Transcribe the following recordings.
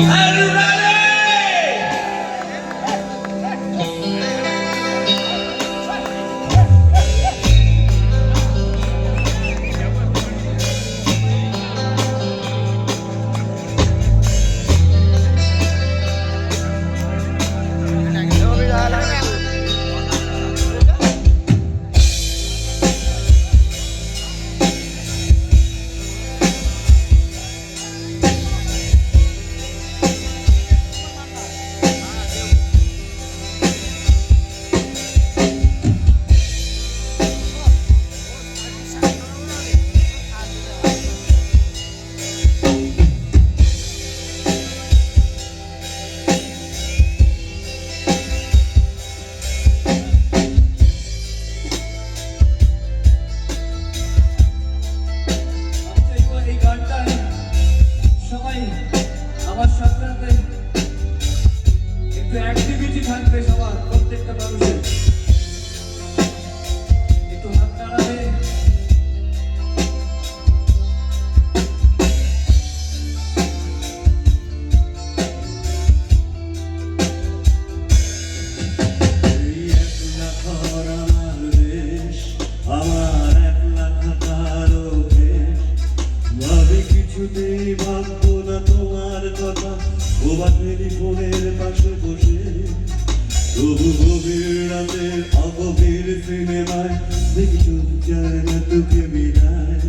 Amen. বোবা টেলিফোনের পাশে বসে তবু গভীর রাতে অগভীর সিনেমায় দেখি না তোকে বিদায়।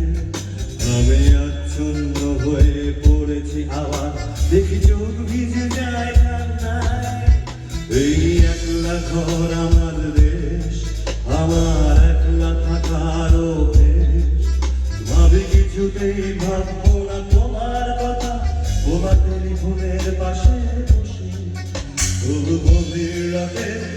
আমি আচ্ছন্ন হয়ে পড়েছি আবার দেখি চোখ ভিজে যায় এই একলা ঘর আমার দেশ, আমার একলা থাকার ভাবি কিছুতেই ভাববো গভীর রাতে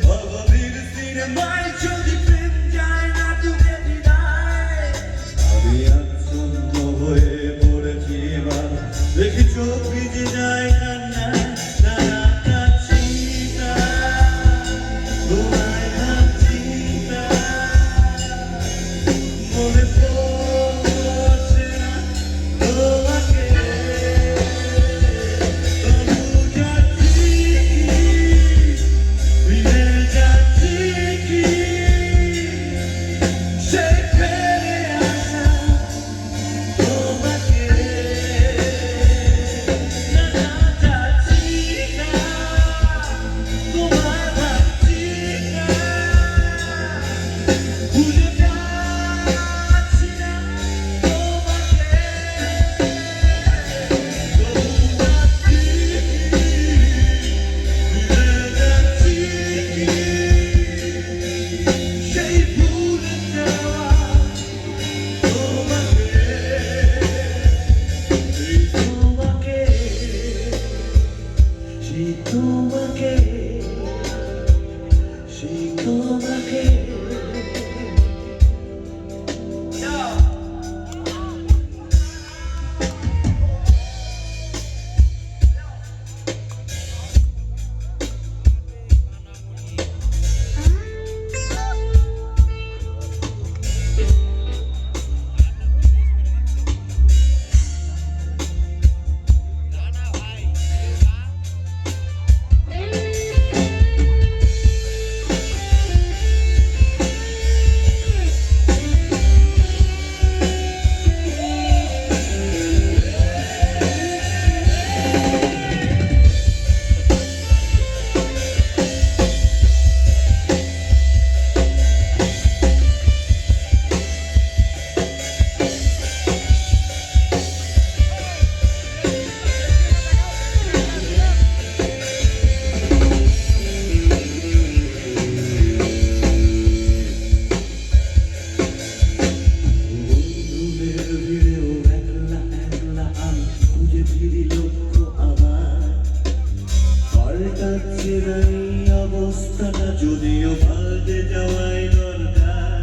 যদিও পাল্টে যাওয়াই দরকার।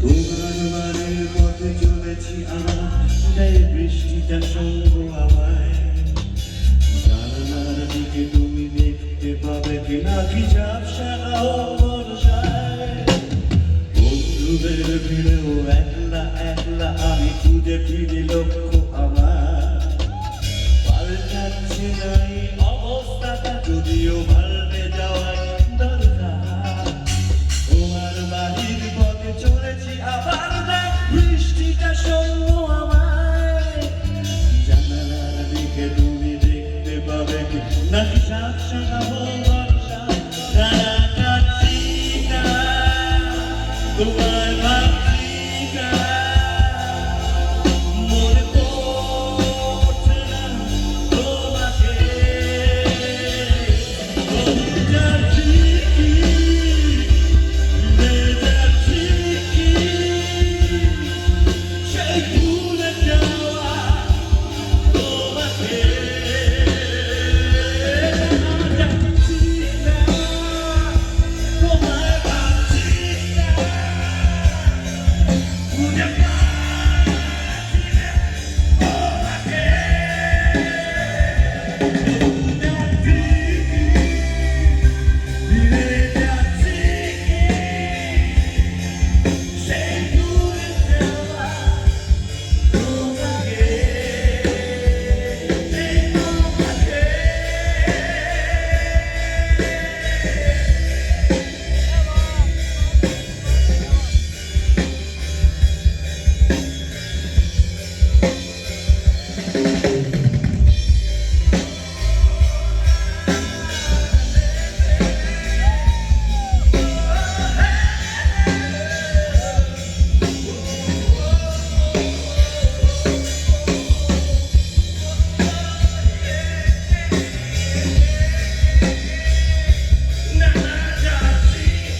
তোমার বাড়ির পাবে কি না কি ঝাপসা বর্ষায়। বন্ধুদের একলা একলা আমি খুঁজে ফিরি লক্ষ্য the love.